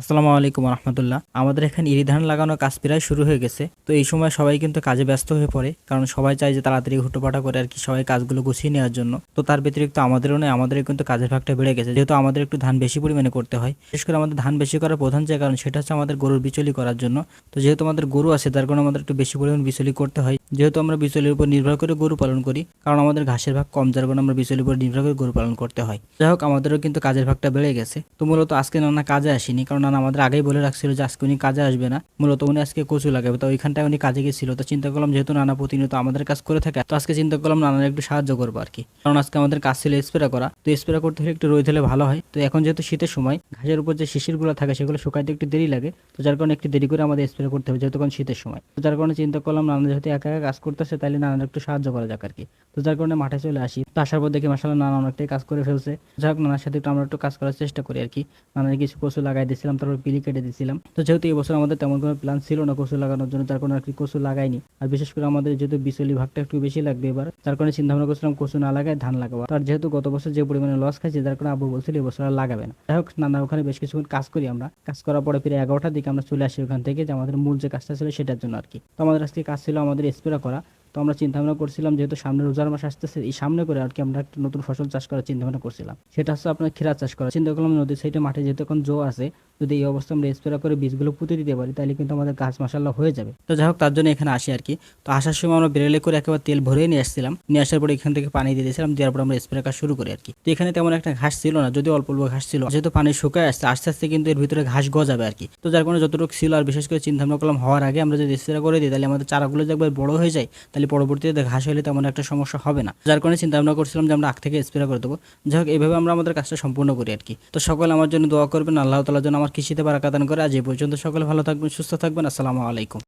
আসসালামু আলাইকুম রহমতুল্লাহ আমাদের এখানে ইরি ধান লাগানোর কাজ প্রায় শুরু হয়ে গেছে। তো এই সময় সবাই কিন্তু কাজে ব্যস্ত হয়ে পড়ে, কারণ সবাই চায় যে তাড়াতাড়ি হুটোপাটা করে আর কি সবাই কাজগুলো গুছিয়ে নেওয়ার জন্য। তো তার ব্যতিরিক্ত আমাদেরও নয়, আমাদের কিন্তু কাজের ভাগটা বেড়ে গেছে। যেহেতু আমাদের একটু ধান বেশি পরিমাণে করতে হয়, বিশেষ করে আমাদের ধান বেশি করার প্রধান যে কারণ সেটা হচ্ছে আমাদের গরুর বিচলি করার জন্য। তো যেহেতু আমাদের গরু আছে, তার কারণে আমাদের একটু বেশি পরিমাণ বিচলি করতে হয়। যেহেতু আমরা বিচলির উপর নির্ভর করে গরু পালন করি, কারণ আমাদের ঘাসের ভাগ কম, যার কারণে আমরা বিচলির উপর নির্ভর করে গরু পালন করতে হয়। যাই হোক, আমাদেরও কিন্তু কাজের ভাগটা বেড়ে গেছে। তো মূলত আজকে নানা কাজে আসেনি, কারণ নানা আমাদের আগেই বলে রাখছিল যে আজকে উনি কাজে আসবে না। মূলত উনি আজকে কচু লাগাবে। তো ওইখানটায় উনি কাজে গেছিল। তো চিন্তা করলাম যেহেতু নানা প্রতিনিয়ত আমাদের কাজ করে থাকে, তো আজকে চিন্তা করলাম নানার একটু সাহায্য করব আর কি কারণ আজকে আমাদের কাজ ছিল স্প্রে করা। তো স্প্রে করতে হলে একটু রোদ হলে ভালো হয়। তো এখন যেহেতু শীতের সময়, ঘাসের উপর যে শিশিরগুলো থাকে, সেগুলো শুকাইতে একটু দেরি লাগে। তো যার কারণে একটু দেরি করে আমাদের স্প্রে করতে হবে, যেহেতু এখন শীতের সময়। তো যার কারণে চিন্তা করলাম নানা যেহেতু একা একা কাজ করতেছে তাহলে নানার একটু সাহায্য করা যাক আর কি তো যার কারণে মাঠে চলে আসি। তো আসার পর দেখি মাসাল্লাহ নানা অনেকটাই কাজ করে ফেলছে। যাই হোক নানার সাথে একটু আমরা একটু কাজ করার চেষ্টা করি আর কি নানার কিছু কচু লাগাই দিয়েছিলাম। তারপর পিলি কেটে দিয়েছিলাম। তো যেহেতু এই বছর আমাদের তেমন কোনো প্ল্যান ছিল না কচু লাগানোর জন্য, তার কারণে আর কি কচু লাগাইনি। আর বিশেষ করে আমাদের যেহেতু বিচলি ভাগটা একটু বেশি লাগবে এবার, তার কারণে চিন্তা ভাবনা করছিলাম কচু না লাগায় ধান লাগাবো। আর যেহেতু গত বছর যে পরিমাণে লস খাইছে যার কারণে আবু বলছিল এই বছর আর লাগাবে না। যাই হোক, নানা ওখানে বেশ কিছুক্ষণ কাজ করি আমরা। কাজ করার পরে ফিরে এগারোটার দিকে আমরা চলে আসি ওখান থেকে, যে আমাদের মূল যে কাজটা ছিল সেটার জন্য আর কি। তো আমাদের আজকে কাজ ছিল আমাদের স্প্রে করা। তো আমরা চিন্তা ভাবনা করছিলাম যেহেতু সামনে রোজার মাস আসতেছে, এই সামনে করে আর কি আমরা একটা নতুন ফসল চাষ করার চিন্তা ভাবনা করছিলাম। সেটা হচ্ছে আপনার ক্ষীরা চাষ করা। চিন্তা করলাম নদীর সাইডে মাঠে যেহেতু এখন জো আছে যদি এই অবস্থা আমরা স্প্রে করে বীজগুলো পুঁতে দিতে পারি, তাহলে কিন্তু আমাদের গাছ মাসাল্লাহ হয়ে যাবে। তো যাই হোক, তার জন্য এখানে আসি আর কি। তো আসার সময় আমরা বেরেলে করে একেবারে তেল ভরে নিয়ে আসছিলাম। নিয়ে আসার পরে এখান থেকে পানি দিয়ে দিয়েছিলাম, দেওয়ার পর আমরা স্প্রে কাজ শুরু করি আর কি। তো এখানে তেমন একটা ঘাস ছিল না যদি অল্প অল্প ঘাস ছিল। যেহেতু পানি শুকায় আসছে, আস্তে আস্তে কিন্তু এর ভিতরে ঘাস গজাবে আর কি। তো যার কারণে যতটুকু ছিল আর বিশেষ করে চিন্তা ভাবনা করলাম, হওয়ার আগে আমরা যদি স্প্রে করে দিই, তাহলে আমাদের চারাগুলো যে একবার বড় হয়ে যায়, তাহলে পরবর্তীতে ঘাস হলে তেমন একটা সমস্যা হবে না। যার কারণে চিন্তা ভাবনা করছিলাম যে আমরা আগ থেকে স্প্রে করে দেবো। যাই হোক, এইভাবে আমরা আমাদের কাজটা সম্পূর্ণ করি আর কি। তো সকলে আমার জন্য দোয়া করবেন, আল্লাহ তালার জন্য আমার কৃষিতে বারাকাদান করে আজ এই পর্যন্ত সকলে ভালো থাকবেন সুস্থ থাকবেন। আসসালামু আলাইকুম।